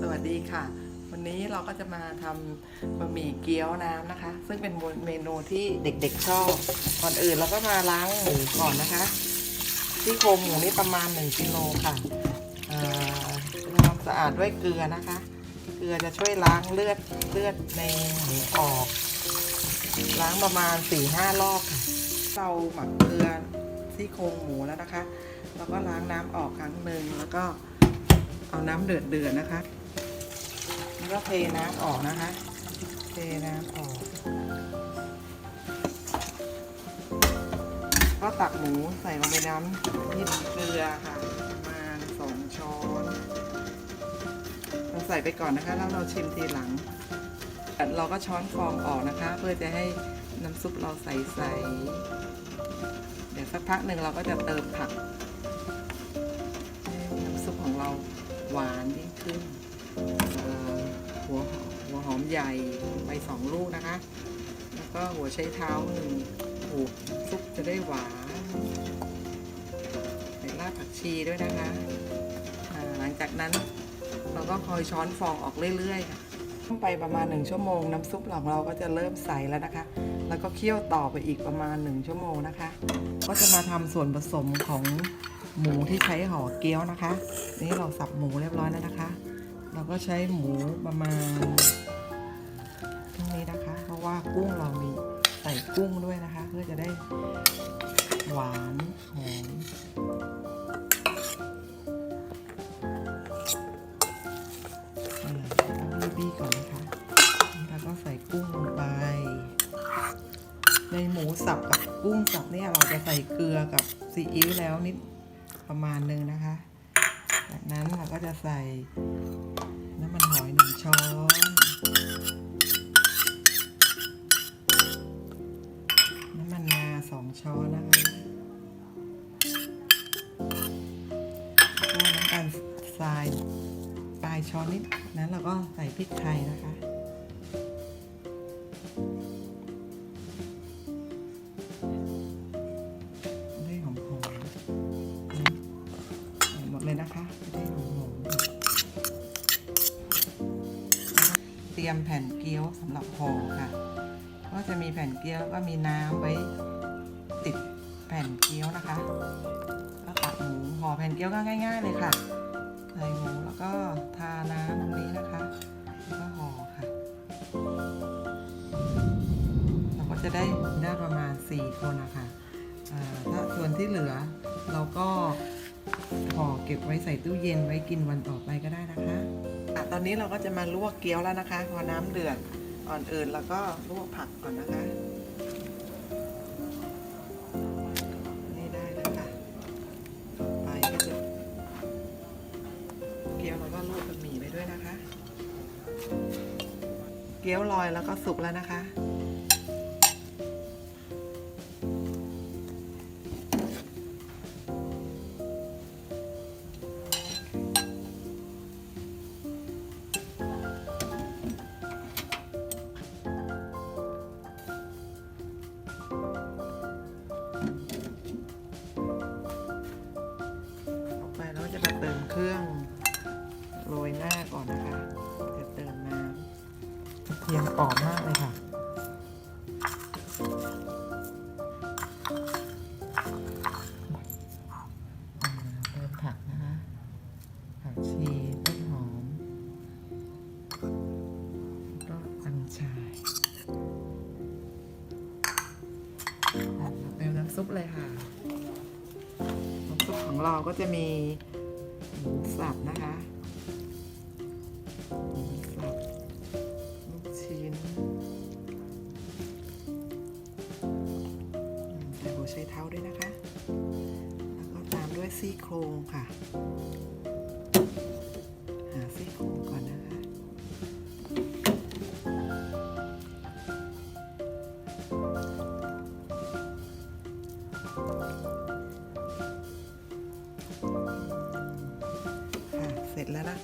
สวัสดีค่ะ วันนี้เราก็จะมาทำบะหมี่เกี๊ยวน้ำนะคะ ซึ่งเป็นเมนูที่เด็กๆชอบ ก่อนอื่นเราก็มาล้างหมูก่อนนะคะที่โครงหมูนี่ประมาณ1กิโลค่ะทำสะอาดด้วยเกลือนะคะ เกลือจะช่วยล้างเลือดเลือดในหมูออก ล้างประมาณ4-5รอบค่ะเราหมักเกลือที่โครงหมูแล้วนะคะ แล้วก็ล้างน้ำออกครั้งหนึ่งแล้วก็เอาน้ำเดือดเดือดนะคะ แล้วก็เทน้ำออกนะคะ เทน้ำออก ก็ตักหมูใส่ลงไปน้ำที่เกลือค่ะประมาณสองช้อนเราใส่ไปก่อนนะคะ แล้วเราชิมทีหลัง เราก็ช้อนฟองออกนะคะ เพื่อจะให้น้ำซุปเราใสๆเดี๋ยวสักพักหนึ่งเราก็จะเติมผัก น้ำซุปของเราหวานยิ่งขึ้น หัวหอมหัวหอมใหญ่ไปสองลูกนะคะ แล้วก็หัวไชเท้าหนึ่งหูซุปจะได้หวานใส่รากผักชีด้วยนะคะหลังจากนั้นเราก็คอยช้อนฟองออกเรื่อยๆค่ะต้องไปประมาณ 1 ชั่วโมง น้ำซุปของเราก็จะเริ่มใสแล้วนะคะ แล้วก็เคี่ยวต่อไปอีกประมาณ 1 ชั่วโมงนะคะ ก็จะมาทำส่วนผสมของหมูที่ใช้ห่อเกี๊ยวนะคะ นี่เราสับหมูเรียบร้อยแล้วนะคะ เราก็ใช้หมูประมาณเท่านี้นะคะ เพราะว่ากุ้งเรามีใส่กุ้งด้วยนะคะ เพื่อจะได้หวานหอมบี้ก่อนนะคะแล้วก็ใส่กุ้งลงไป ในหมูสับกับกุ้งสับเนี่ยเราจะใส่เกลือกับซีอิ๊วแล้วนิดประมาณหนึงนะคะ จากนั้นเราก็จะใส่น้ำมันหอยหนึ่งช้อน น้ำมันงาสองช้อนนะคะแล้วก็น้ำตาลทรายปลายช้อนนิดนั้นเราก็ใส่พริกไทยนะคะ รียมแผ่นเกี๊ยวสำหรับห่อค่ะ ก็จะมีแผ่นเกี๊ยวก็มีน้ำไว้ติดแผ่นเกี๊ยวนะคะแล้วตักหมูห่อแผ่นเกี๊ยวก็ง่าย ๆ เลยค่ะใส่หมูแล้วก็ทาน้ำตรงนี้นะคะแล้วก็ห่อค่ะเราก็จะได้ได้ประมาณ 4 คนนะคะอ่าถ้าส่วนที่เหลือเราก็ห่อเก็บไว้ใส่ตู้เย็นไว้กินวันต่อไปก็ได้นะคะ อะตอนนี้เราก็จะมาลวกเกี๊ยวแล้วนะคะ พอน้ำเดือดอ่อนอื่นแล้วก็ลวกผักก่อนนะคะ นี่ได้แล้วค่ะต่อไปก็จะเกี๊ยวเราก็ลวกบะหมี่ไปด้วยนะคะ เกี๊ยวลอยแล้วก็สุกแล้วนะคะ ต่อไปเราจะมาเติมเครื่องโรยหน้าก่อนนะคะ จะเติมน้ำกระเทียมกรอบมากเลยค่ะเติมผักนะคะผักชี ปเลยค่ะ น้ำซุปของเราก็จะมีหมูสับนะคะหมูสับลูกชิ้นใส่หัวไชเท้าด้วยนะคะ แล้วก็ตามด้วยซี่โครงค่ะ หาซี่โครงก่อนนะ cancelará.